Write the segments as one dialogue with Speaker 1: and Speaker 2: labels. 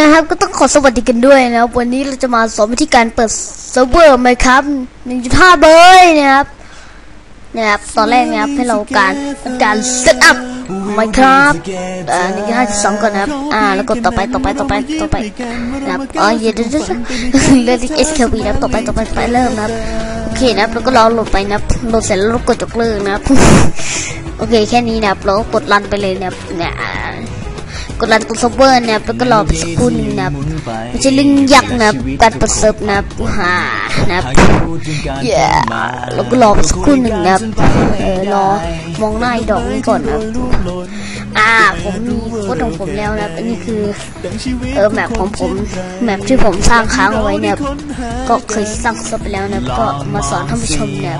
Speaker 1: นะครับ ก็ต้องขอสวัสดีกันด้วยนะครับ วันนี้เราจะมาสอนวิธีการเปิดเซิร์ฟเวอร์ไหมครับ1.5เบยนะครับนะครับตอนแรกนะครับให้เราการการเซตอัพไหมครับอ่า1.5.2ก่อนนะครับอ่าแล้วกดต่อไปต่อไปต่อไปต่อไปนะครับอ๋อเดี๋ยวเดี๋ยวเดี๋ยวเลือก SKB นะครับต่อไปต่อไปต่อไปเริ่มนะครับโอเคนะครับแล้วก็รอโหลดไปนะครับโหลดเสร็จแล้วเรากดยกเลิกนะครับโอเคแค่นี้นะครับเราก็กดรันไปเลยนะครับเนี่ย กดรันตัวเซิร์ฟเวอร์นะครับแล้วก็รอไปสักครู่นึงนะครับไม่ใช่เรื่องยักนะครับการเปิดเซิร์ฟนะครับฮ่านะครับเย้แล้วก็รอไปสักครู่หนึ่งนะครับเออรอมองหน้าดอกนี้ก่อนนะครับ อ่าผมมีโค้ดของผมแล้วนะครับอันนี้คือเออแมปของผมแมปที่ผมสร้างค้างเอาไว้เนี่ยก็เคยสร้างเซิร์ฟไปแล้วนะครับก็มาสอนท่านผู้ชมเนี่ย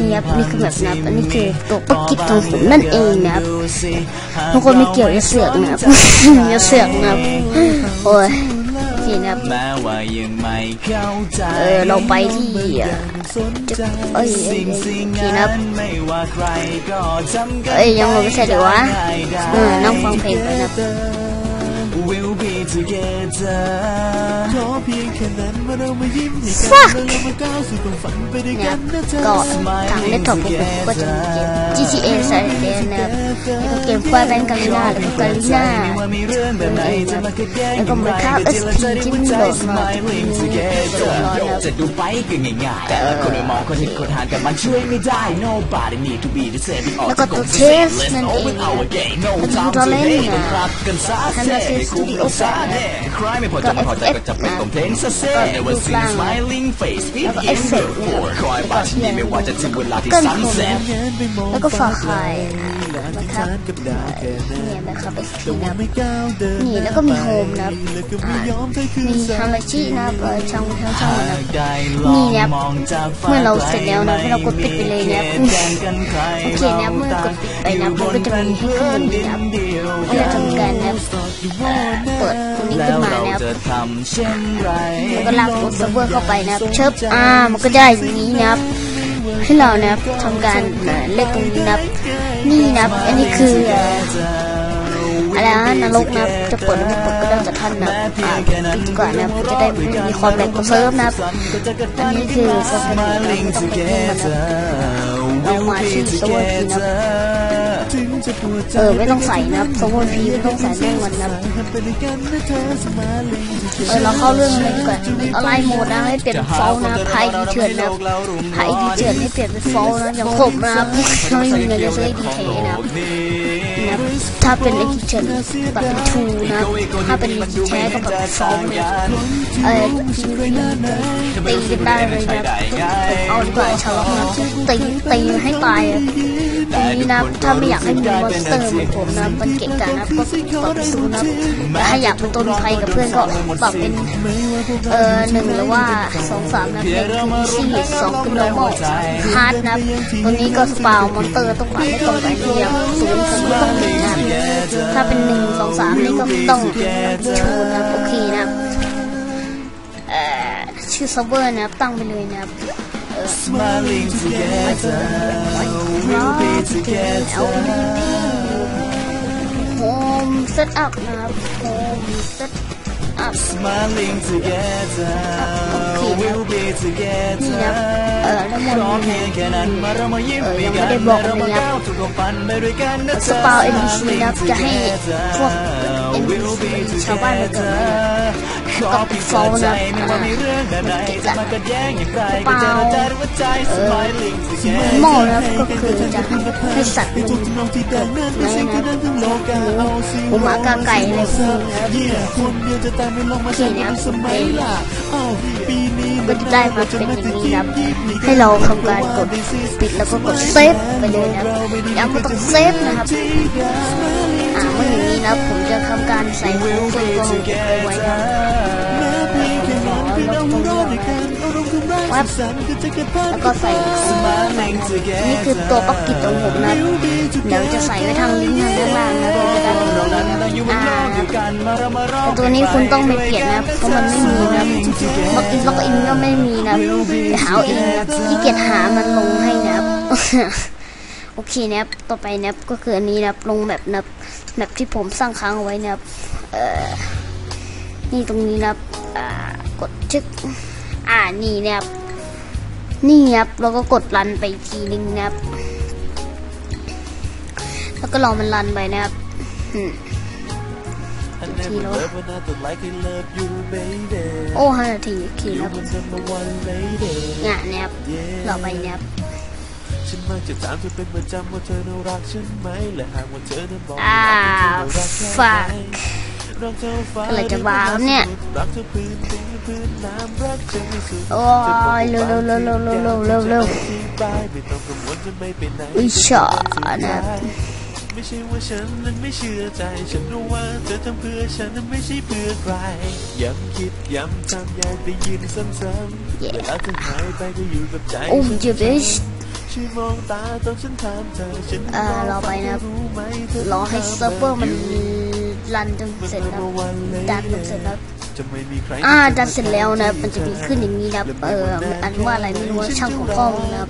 Speaker 1: นี่ครับนี่คือแบบนะครับอันนี้คือตัวปกิจของผมนั่นเองนะครับทุกคนไม่เกี่ยวอย่าเสือกนะครับอย่าเสือกนะครับโอ้ย นี่นะครับ
Speaker 2: แม้ว่ายังไม่เข้าใจ
Speaker 1: เออเราไปที่อะจะเอ้ยเอ้ย
Speaker 2: สิ่ง
Speaker 1: เอ้ย
Speaker 2: สิ่ง
Speaker 1: ทีนะ
Speaker 2: นั้นไม่ว่าใครก็จำกัน
Speaker 1: เอ้ยยังไม่เสร็จเลยวะเออนั่งฟังเพลงไปนะ
Speaker 2: We'll be together
Speaker 3: ขอเพียงแค่นั้นว่าเรามายิ้มให้
Speaker 1: Fuck
Speaker 3: กันแล้วเรามาก้าวสู่ความฝันไปด้วย
Speaker 1: เนี่
Speaker 3: กั
Speaker 1: ย
Speaker 3: นนะเธอ
Speaker 1: ก็ทางเล่นท็อปของผมก็จะมีเกม GTA San Andreas นะครับแล้วก็ เกมควายแบงกาลิน่าแล้วก็กาลิน่า
Speaker 2: ว่ามีเองแบบไหนจะมาขัดแย้ง
Speaker 1: แล้วก็เหมือนข้าว SP ที่มันโหลดมา
Speaker 2: Smiling together จะดูไปก็ง่ายๆแต่ละคนไม่มองคนเห็นคนห่างกันมันช่วยไม่ได้ Nobody need to be the same
Speaker 1: แล้วก็ตัวเทสนั่นเองนะ
Speaker 2: No
Speaker 1: แล้วก็ตัวเล่น
Speaker 2: hate
Speaker 1: นะ
Speaker 2: รักกันซะ
Speaker 1: ทัน
Speaker 2: เซ่
Speaker 1: มาเซสตูดิโอแปดนะ
Speaker 2: ใครไม่พอใจไม่พอใจก็จะเป็นคอมเพลนซะเซ่ Never see smiling face
Speaker 1: แล้วก็
Speaker 2: in
Speaker 1: เอฟเฟกต์
Speaker 2: your คอยบาที่นี่ไม่ว่าจะถึงเวลาที่
Speaker 1: เกิน
Speaker 3: แสนไปมอง
Speaker 1: แล้วก็ฝากขายนะครับ
Speaker 3: ทานกับดาวแค่นั้น
Speaker 1: เนี่ยนะครับ SP
Speaker 3: แต่ว่า
Speaker 1: นะ
Speaker 3: ไม่ก้าวเดิน
Speaker 1: นี่แล้วก็มีโฮมนะครับ
Speaker 3: แล้วก็ไม่ยอมถอยคืน
Speaker 1: มี
Speaker 3: สัก
Speaker 1: ฮามาชินะครับเออช่องช่องช่องนะครับ
Speaker 2: ได้ล
Speaker 1: นี่
Speaker 2: อง
Speaker 1: นะครับ
Speaker 2: มองจากฟ้า
Speaker 1: เมื่อเราเสร็จแล้วนะให้เรากดปิดไปเลยนะครับ
Speaker 2: โอเค
Speaker 1: โอเคนะครับเมื่อกดปิดไปนะครับมันก็จะมีให้ขึ้นนะครับให้เราทำการนะครับเอ่อเปิดตรงนี้
Speaker 2: แล้
Speaker 1: ขึ้น
Speaker 2: ว
Speaker 1: มา
Speaker 2: เรา
Speaker 1: นะครับ
Speaker 2: จะทำเช่นไร
Speaker 1: แล้วก็ลากตัวเซิร์ฟเวอร์เข้าไปนะครับเชิบอ่ามันก็จะได้อย่างนี้นะครับ ให้เรานะทำการเอ่อเล่นตรงนี้นับ นี่นับ อันนี้คืออะไรนะนรกนับจะเปิดหรือไม่ปิดก็แล้วแต่ท่านนับอ่าปิดก่อนนะจะได้ไม่มีความแรงของเซิร์ฟนะครับอันนี้คือเซิร์ฟเวอร์นะครับไม่ต้องเปยุ่งมันนะครับเอามาที่เซิร์ฟเวอร์พีนะ เออไม่ต้องใส่นะครับเซิร์ฟเวอร์พีไม่ต้องใส่แม่งมันนะครับ
Speaker 3: ไปด้วยกันนะเธอสมาลิงที่
Speaker 1: เออเราเข้าเรื่องเลยดีกว่าอะไรโหมดนะให้เปลี่ยนเป็นฟอลนะไพ่ดีเถื่อนนะไพ่ดีเถื่อนให้เปลี่ยนเป็นฟอลนะอย่างผมนะครับไม่มีเงินจะซื้อดีเคนะครับนะครับถ้าเป็นไอดีเถื่อนแบบเป็นทูนะครับถ้าเป็นดีแท้ก็แบบฟอลเนี่ยเออตีกันได้เลยนะผมเอาดีกว่าไอ้ชาล็อกนะตีตีให้ตายอะตรง นี้นะถ้าไม่อยากให้มีมอนสเตอร์เหมือนผมนะมันเกะกะนะก็ปรับซูนะถ้าอยากเป็นตัวภัยกับเพื่อนก็ปรับเป็นเออหนึ่งหรือว่าสองสามนะเป็นคืออีซี่สองคือ normal ฮาร์ดนะตัวนี้ก็สปาวมอนสเตอร์ต้องปรับให้ตรงกันนี่ครับศูนย์ผมก็ต้องหนึ่งนะถ้าเป็นหนึ่งสองสามนี่ก็ต้องชูนะโอเคนะเอ่อชื่อเซิร์ฟเวอร์นะตั้งไปเลยนะ ครับ
Speaker 2: Smiling together
Speaker 1: ครับ
Speaker 2: We'll be together
Speaker 1: Home Setup นะครับ Home Setup
Speaker 2: Smiling together We'll be
Speaker 1: นี่นะ
Speaker 2: together
Speaker 1: เออแล้ว
Speaker 2: ข
Speaker 1: มั
Speaker 2: อนเพียงแค่นั้นมาเรามายิ้ม
Speaker 1: เออ
Speaker 2: ให้
Speaker 1: ยัง
Speaker 2: กั
Speaker 1: ไม่
Speaker 2: น
Speaker 1: ได้บอก
Speaker 2: เรา
Speaker 1: เลย
Speaker 2: มา
Speaker 1: นะ
Speaker 2: ก้าวสู่ความฝันไปด้วยกันนะ
Speaker 1: สปาเอ็นบีซีนะครับจะให้พวก
Speaker 2: We'll be
Speaker 1: ชาวบ้านมาเกิด
Speaker 2: together ขอเพียงสนใจไม่ว่ามีเรื่องแบบไหนจะมากัดแย้งอย่างไรก็เจรจาด้วยหัวใจ Smiling
Speaker 1: หม้อนะก็คือจะให้สัตว์มัน
Speaker 3: จงน้องที่แดนนั้นไม่
Speaker 1: นะ
Speaker 3: แค่นั้นทั้งโลกาเอาสิ
Speaker 1: หมูหมากาไก่อะไรพวกนี้นะครับ
Speaker 3: เยี่ยคนเดียวจะตายไม่ลงมาใช้กันสมัยล่ะเอ้าปีนี้
Speaker 1: ก็จะได้มาเป็นอย่างนี้นะให้เราทำการกดปิดแล้วก็กดเซฟไปเลยนะครับยังไม่ต้องเซฟนะครับาเมื่ออย่างนี้นะผมจะทำการใส่หัวตัวตัวของผมไปไว้นะแล้วก็ใส่นี่คือตัวปักกิจของผมนะเดี๋ยวจะใส่ไว้ทางลิงก์ทางด้านล่างนะก็จะได้ลงนะอ่าแต่ตัวนี้คุณต้องไปเปลี่ยนนะเพราะมันไม่มีนะล็อกอินล็อกอินก็ไม่มีนะไปหาเอาเองนะที่เกียจหามันลงให้นะครับ โอเคนะครับต่อไปนะครับก็คืออันนี้นะครับลงแบบนะครับแบบที่ผมสร้างค้างเอาไว้นะครับเอ่อนี่ตรงนี้นะครับอ่ากดชึกอ่านี่นะครับนี่ครับเราก็กดรันไปอีกทีนึงนะครับ แล้วก็รอมันรันไปนะครับอืม
Speaker 3: I never love when I don't like I love you baby
Speaker 1: โอ้ห้านาทีโอเค
Speaker 3: You
Speaker 1: ครับ
Speaker 3: was number one lady
Speaker 1: งานนะครับรอไปนะครับ
Speaker 3: ฉันมักจะถามเธอเป็นประจำว่าเธอน่ารักฉันไหมและหากว่าเธอนั้นบอก
Speaker 1: อ่า
Speaker 3: ว่าเธอน่ารัก
Speaker 1: ฝาก
Speaker 3: รักเธอฟ้า
Speaker 1: อะไรจะวางเนี่ย
Speaker 3: รักเธอพื้นดินพื้นน้ำรักเธอไม่สุด
Speaker 1: โอ้ยเร็วเร็วเร็วเร็วเร็วเร็วเร็วเร็ว
Speaker 3: ไม่ต้องกังวลจะไม่ไปไหน
Speaker 1: อุ้ยฉอนะครับ
Speaker 3: ไม่ใช่ว่าฉันนั้นไม่เชื่อใจ ฉันรู้ว่าเธอทำเพื่อฉันนั้นไม่ใช่เพื่อใคร ย้ำคิดย้ำทำอยากได้ยินซ้ำๆ
Speaker 1: Yeah
Speaker 3: เวลาเธอหายไปก็อยู่กับใจ
Speaker 1: โอ้
Speaker 3: ฉัน
Speaker 1: เจ็บดิ ช่
Speaker 3: วมองตาตอนฉันถามเธอฉัน
Speaker 1: รอไปนะร
Speaker 3: อ
Speaker 1: ให้เซิร์ฟเวอร์มันรันจนเสร็จแล้วดันจนเสร็จแล้วอ่าดันเสร็จแล้วนะมันจะมีขึ้นอย่างนี้นะเอออันว่าอะไรไม่รู้ช่างของกล้องนะ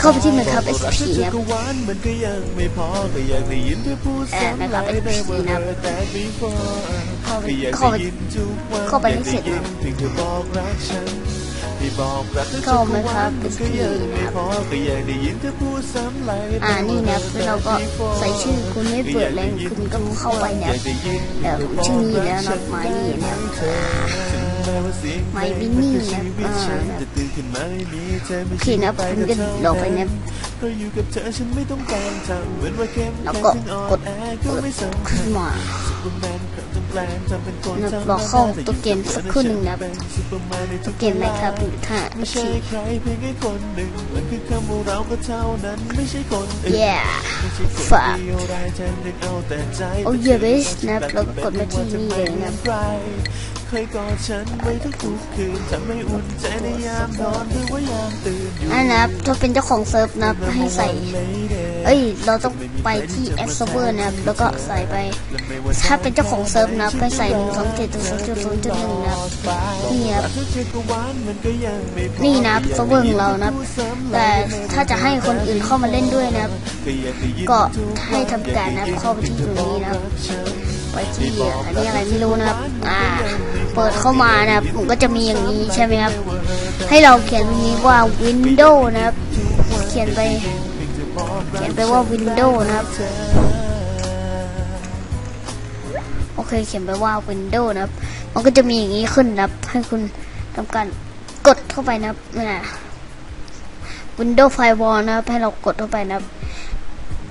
Speaker 1: เข้าไปที่มันครับ SP นะแอบ
Speaker 3: นะ
Speaker 1: ครับ SP นะเข้าไปเข้าไปให้เสร็จ
Speaker 3: นะ ได้บอกรักเธอ
Speaker 1: ทุก
Speaker 3: วันก็ยังไม่พอก็ยังได้ยินเธอพูดซ้ำหลาย
Speaker 1: อ่านี่เนี่ยเราก็ใส่ชื่อคุณไม่เปิดแรงคุณก็เข้าไปเนี่ยแต่ชื่อนี้แล้วนะไม้นี่เนี่ไม่บินนี่นะอ่าโอเคนะคุณก็ลงไป
Speaker 3: เนี่ย
Speaker 1: แล้วก็กด
Speaker 3: เด
Speaker 1: ขึ้นมา
Speaker 3: รอเข้า
Speaker 1: ตัวเกมสักครู่หนึ่งนะ
Speaker 3: ตัวเก
Speaker 1: มไหนครับถ่าโอเค
Speaker 3: เย้
Speaker 1: ฝาก
Speaker 3: โอ้ยเบ
Speaker 1: สนะเรากดมาที่นี่เลยนะ
Speaker 3: คยกอดฉันไว้ทุกคืนทำให้อุ่นใจในยามนอนหรือว่ายามตื่นอยู่
Speaker 1: อับนะถ้าเป็นเจ้าของเซิร์ฟนะให้ใส่ เอ้ย เราต้องไปที่แอดเซิร์ฟเวอร์นะครับแล้วก็ใส่ไป ถ้าเป็นเจ้าของเซิร์ฟนะครับใส่หนึ่งสองเจ็ดศูนย์จุดศูนย์จุดหนึ่งนะครับนี่ครับนี่นะครับเซิร์ฟเวอร์ของเรานะครับแต่ถ้าจะให้คนอื่นเข้ามาเล่นด้วยนะครับก็ให้ทำการนะครับเข้าไปที่ตรงนี้นะครับไปที่อันนี้อะไรไม่รู้นะครับ อ่า เปิดเข้ามานะครับมันก็จะมีอย่างนี้ใช่ไหมครับ ให้เราเขียนตรงนี้ว่า Windows นะครับ เขียนไป เขียนไปว่า Windows นะครับ โอเคเขียนไปว่า Windows นะครับ มันก็จะมีอย่างนี้ขึ้นนะครับ ให้คุณทำการกดเข้าไปนะครับนะ Windows Firewall นะครับให้เรากดเข้าไปนะครับ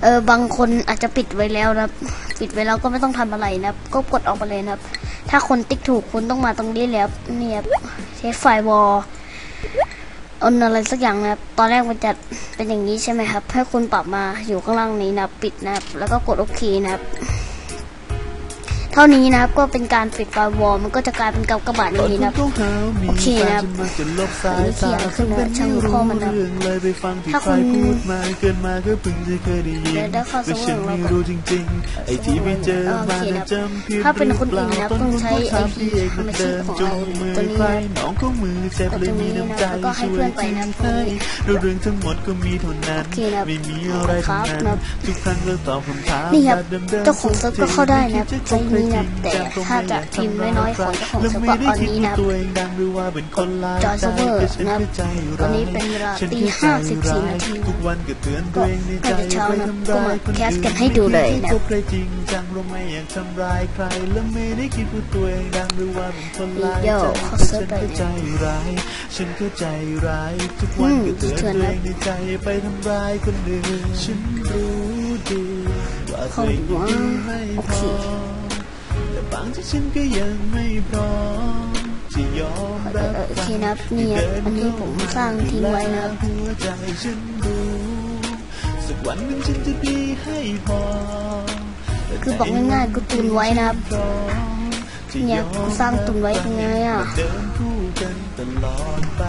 Speaker 1: เออบางคนอาจจะปิดไว้แล้วนะครับ ปิดไว้แล้วก็ไม่ต้องทำอะไรนะครับ ก็กดออกไปเลยนะครับ ถ้าคนติ๊กถูกคุณต้องมาตรงนี้แล้วนี่ครับใช้ไฟวอล อันอะไรสักอย่างนะครับ ตอนแรกมันจะเป็นอย่างนี้ใช่ไหมครับ ให้คุณปรับมาอยู่ข้างล่างนี้นะ ปิดนะครับ แล้วก็กดโอเคนะครับ เท่านี้นะครับก็เป็นการปิดไฟวอลมันก็จะกลายเป็นกากบาทอย่างนี้นะครับโอเคนะครับ
Speaker 3: อันนี้
Speaker 1: เขียนขึ้นมาช่างข้อมันนะ
Speaker 3: ถ้า
Speaker 1: ถ้าคุ
Speaker 3: คุณ
Speaker 1: ณ
Speaker 3: พูดมาเกินมาก็เพิ่งจะเคยได้ยิน
Speaker 1: เดี๋ยวได้ข้อสรุป
Speaker 3: ว่าฉันไม่
Speaker 1: เราก่อน
Speaker 3: รู้จริงๆไอ้ที่ไปเจอมา
Speaker 1: โอเค
Speaker 3: น่ะ
Speaker 1: นะ
Speaker 3: จำผิด
Speaker 1: ถ้าเป็นคน
Speaker 3: หรื
Speaker 1: อื่นนะ
Speaker 3: เปล่า
Speaker 1: ต้องใช้
Speaker 3: ตอน
Speaker 1: ไอ
Speaker 3: คุณ
Speaker 1: พี
Speaker 3: พูด
Speaker 1: ทำ
Speaker 3: เดิน
Speaker 1: ของ
Speaker 3: จ
Speaker 1: เรา
Speaker 3: งมือ
Speaker 1: ตัวนี้
Speaker 3: ไป
Speaker 1: นะ
Speaker 3: น้องก็มือเจ็บเลยมีน้ำใจ
Speaker 1: แล้วก็ให้
Speaker 3: ช่ว
Speaker 1: เพื่อยนไป
Speaker 3: ทิ้ง
Speaker 1: นะ
Speaker 3: ให้แล้วเรื่องทั้งหมดก็มีเท่านั้น
Speaker 1: โอเคนะ
Speaker 3: ไม่มีอะไรทั้งนั้
Speaker 1: ครั
Speaker 3: น
Speaker 1: บ
Speaker 3: ทุกครั้งเราตอบคำถาม
Speaker 1: นี่ครับ
Speaker 3: แบบดิมๆ
Speaker 1: เจ้าของเซิร์ฟก็เข้าได้นะ
Speaker 3: ทุก
Speaker 1: ใช้อย่าแต่ถ้าจะพิมพ์น้อยของเจ้าของฉบับตอนนี้นะ
Speaker 3: จอร์
Speaker 1: จเวอร์นะตอนนี้เป็นเวลาตีห้าสิบสี่นาที
Speaker 3: ก็ใก
Speaker 1: ล้จะเช้านะก็มาแคสกันให้ดูเลยนะ
Speaker 3: เดี๋ยวเขาเซิ
Speaker 1: ร์ฟไป
Speaker 3: อื
Speaker 1: ม
Speaker 3: เถื่อนนะเขาบอกว่า
Speaker 1: โอเค
Speaker 3: บางที่ฉันก็ยังไม่พร้อมที่ยอม
Speaker 1: เอ
Speaker 3: รั
Speaker 1: อบเออโอเคนะครับนี่ครับอันนี้ผมสร้างทิ้งไว้นะครับ
Speaker 3: หัวใจฉันรู้สักวันหนึ่งฉันจะดีให้พอ
Speaker 1: คือบอกง่ายๆกูตุนไว้นะครับเนี่ยกูสร้างตุนไว้ตรงนี้อะ
Speaker 3: เดินคู่กันตลอดไป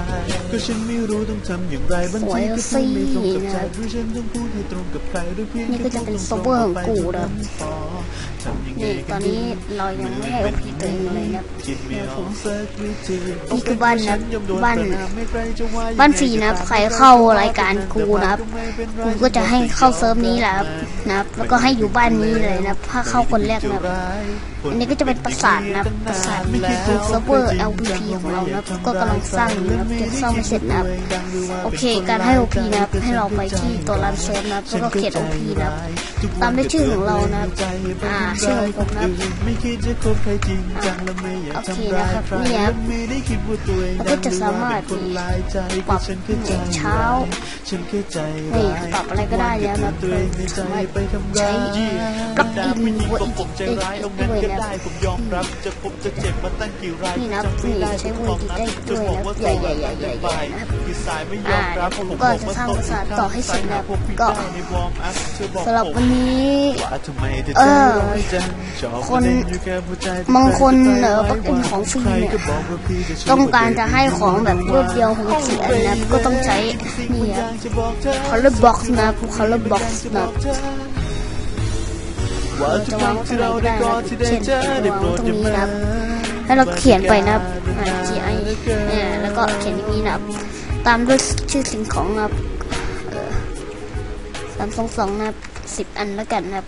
Speaker 3: ก็ฉันไม่รู้ต้องทำอย่างไรบาง
Speaker 1: สวย
Speaker 3: ทีก็
Speaker 1: สิ
Speaker 3: ทำไม่ตรงกับใจ
Speaker 1: นะ
Speaker 3: เพราะฉันต้องพูดให้ตรงกับใครด้วยเพียง
Speaker 1: นี่ก็จะเป็น software ของกูนะ
Speaker 3: พอททำยังไง
Speaker 1: นี่ตอนนี้เรายังไม่ให้โอพีตัวเองเลยนะ
Speaker 3: ไม่ออกสักวิธี
Speaker 1: นี่คือบ้านนะบ้านบ้านฟรีนะใครเข้ารายการกูนะครับกูก็จะให้เข้าเซิร์ฟนี้แหละนะแล้วก็ให้อยู่บ้านนี้เลยนะถ้าเข้าคนแรกนะอันนี้ก็จะเป็นปราสาทนะปราสาทนี่คือเซิร์ฟเวอร์ LPP ของเรานะครับก็กำลังสร้างอยู่นะครับยังสร้างไม่เสร็จนะโอเค การให้ OP นะให้เราไปที่ตัวรันเซิร์ฟนะแล้วก็เขียน OP นะตามด้วยชื่อของเรานะอ่าชื่อของผมนะครับ
Speaker 3: ไม่คิดจะคบใครจริงจังและไม่อยาก
Speaker 1: โอเค
Speaker 3: ทำร้าย
Speaker 1: นะครับ
Speaker 3: ใคร
Speaker 1: นี่ครับ
Speaker 3: และไม่ได้คิดว่าตัวเอง
Speaker 1: แล้วก็จะสามารถ
Speaker 3: คนลายใจ
Speaker 1: ปรับ
Speaker 3: ฉันเข้าใจ
Speaker 1: เช้า
Speaker 3: ฉันเข้าใจ
Speaker 1: นี่ปรับอะไรก็ได้แล้วนะ
Speaker 3: ตัวเองในใจไปทำ
Speaker 1: ใช้
Speaker 3: ร้าย
Speaker 1: ปลั๊กอินวัวอี
Speaker 3: ผม
Speaker 1: ก
Speaker 3: ใจ
Speaker 1: ได้
Speaker 3: ร้ายเอา
Speaker 1: ด้
Speaker 3: งั้น
Speaker 1: วย
Speaker 3: ก็
Speaker 1: นะ
Speaker 3: ได้ผมยอมรับจะพบจะเจ็บมาตั้งกี่ราย
Speaker 1: นี่นะ
Speaker 3: จำไม่ได้
Speaker 1: นี่ใช้
Speaker 3: ทุก
Speaker 1: วัว
Speaker 3: ของ
Speaker 1: อีก
Speaker 3: นับ
Speaker 1: ได้ด้วย
Speaker 3: จะบอกว่า
Speaker 1: นะใหญ่ๆๆๆๆ
Speaker 3: โต
Speaker 1: นะครับ
Speaker 3: คือสายไม่ยอมรับ
Speaker 1: อ่าผมก็จะสร้างปราสาทต่อให้เสร็จนะครับก็
Speaker 3: ในวอร์มอัพเธอบอก
Speaker 1: สำหรับ
Speaker 3: ผม
Speaker 1: วันนี้
Speaker 3: ว่าทำไมเธอ
Speaker 1: เอ
Speaker 3: ใจ
Speaker 1: อ
Speaker 3: ร้ายจังชอบ
Speaker 1: คน
Speaker 3: เล่อยู่แค่หัวใจ
Speaker 1: บางคน
Speaker 3: ที่
Speaker 1: เออ
Speaker 3: ใค
Speaker 1: ก็เป็นของฟรีเนี่ย
Speaker 3: ใคก็บอกว่าพี่จะช่วย
Speaker 1: ต้องการจะให้ของแบบรวดเดียวของสี่อันนะครับก็ต้องใช้นี่ครับ
Speaker 3: จะบอกเธอ
Speaker 1: color box นะครับ color box นะครับ
Speaker 3: ว่า
Speaker 1: เรา
Speaker 3: ทุ
Speaker 1: จะ
Speaker 3: กค ว่าทุก
Speaker 1: ครั้ง
Speaker 3: ที่เราได้กอดที่ได้เจอได้โปรดอย่ามา
Speaker 1: แล้วเราเขียนไปนะครับอ่า G I เนี่ยแล้วก็เขียนอย่างนี้นะครับ ตามด้วยชื่อสิ่งของนะครับสามสองสองนะครับสิบอันแล้วกันนะครับ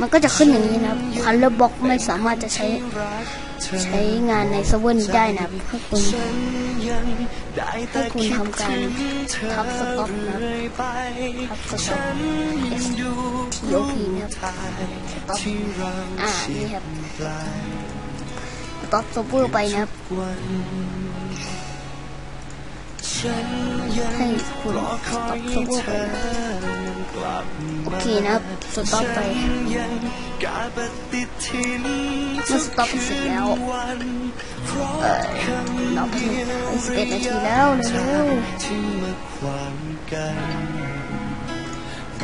Speaker 1: มันก็จะขึ้นอย่างนี้นะครับ color box ไม่สามารถจะใช้ ใช้งานในเซิร์ฟเวอร์นี้ได้นะครับให้คุณให้คุณทำการทับสต็อกนะครับทับสต็อก S T O P นะครับสต็อกอ่านี่ครับสต็อกเซิร์ฟเวอร์ไปนะครับ ให้คุณสต็อปเซิร์ฟเวอร์ไปนะครับโอเคนะครับสต็อปไปเมื่อสต็อปเสร็จแล้วเออเราไปสิบเอ็ดนาทีแล้วเร็วๆ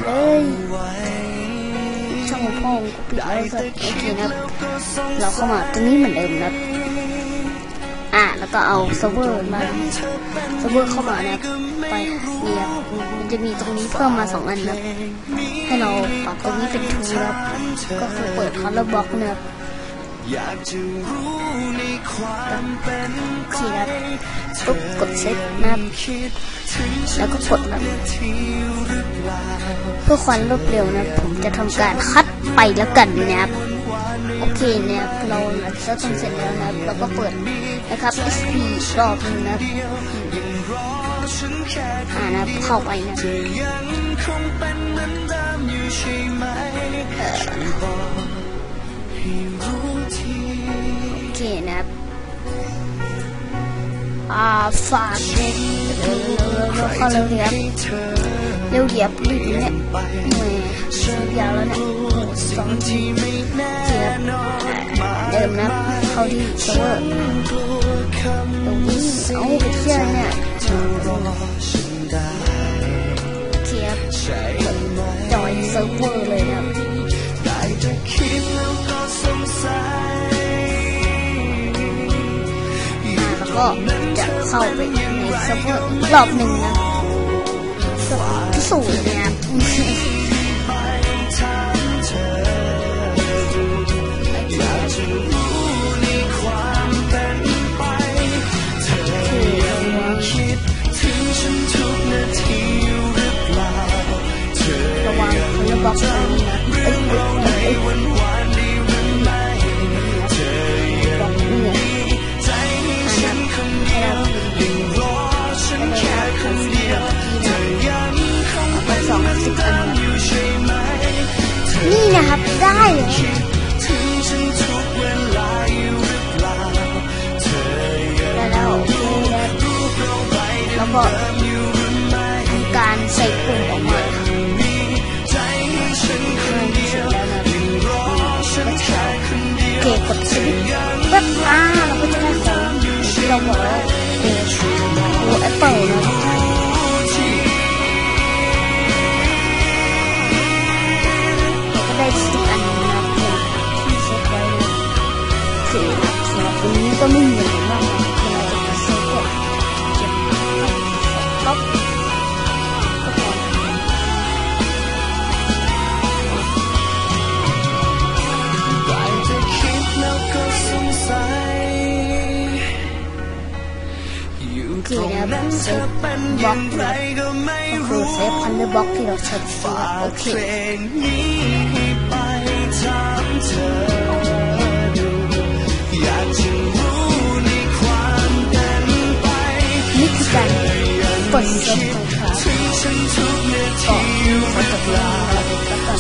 Speaker 1: เลยช่องของพ่อผมก็ปิดแล้วสักโอเคนะครับเราเข้ามาตรงนี้เหมือนเดิมนะครับ อะแล้วก็เอาเซิร์ฟเวอร์มาเซิร์ฟเวอร์เข้ามานะครับไปนี่ครับมันจะมีตรงนี้เพิ่มมาสองอันนะให้เราปรับตรงนี้เป็นทูนะครับก็คือเปิด color box นะครับ
Speaker 3: อยากจะรู้ในความเป็น
Speaker 1: โอเคนะครับปุ๊บกดเซตนะแล้วก็กดนะ
Speaker 3: เพื่
Speaker 1: อความรวดเร็วนะ ผมจะทำการคัดไปแล้วกันนะครับ โอเคเนะครับเราหลังจากทำเสร็จแล้วนะเราก็เปิดนะครับ SP อีรอบนึงนะอ่านะเข้าไปนะ
Speaker 3: ยังคเนี่ยบอกให้รู้ที
Speaker 1: โอเคนะครับอ่าฝากเร็วเร็วเร็วเร็วเข้าเลยครับ
Speaker 3: เธอ
Speaker 1: เร็วเหยียบรีบเนี่ยแหมยาวแล้วเนี่ยสองที
Speaker 3: ที่ไม่แน่
Speaker 1: เทียบเดิมนะเข้าที่เซิร์ฟเวอร์ตรงนี้เอาไปเชื่อเนี่ยเทียบจอยเซิร์ฟเวอร์เลยนะครับ
Speaker 3: ได้แต่คิดแล้วก็สงสัย
Speaker 1: ก็จะเข้าไปในเซิร์ฟเวอร์อีกรอบหนึ่งนะ เพื่อพิสู
Speaker 3: ได้เหรอเป
Speaker 1: ล่า
Speaker 3: เธอยัง
Speaker 1: ได้แล้วเรับ
Speaker 3: รูปเราไป
Speaker 1: แล้วก็
Speaker 3: มอยู่หรือไม่
Speaker 1: ทำการใส่ปุ่มออกมา
Speaker 3: มีใจให้ฉันคนเดียวยังรอฉันแค่คนเดียว
Speaker 1: โอเคกดสวิตช์ปึ๊บอ่าเราก็จะได้ของที่เราบอก นั้นเธ
Speaker 2: อเป็นอย่างไรก็ไม่รู้
Speaker 1: เซฟคันเดอร์บล็อกที่เราเช็ค
Speaker 2: เสี
Speaker 1: โอเค
Speaker 2: พลงนี้ไปถามเธอกคื
Speaker 1: อการกดเซฟของเขา
Speaker 2: ก็กดตกลง
Speaker 1: แล้วก็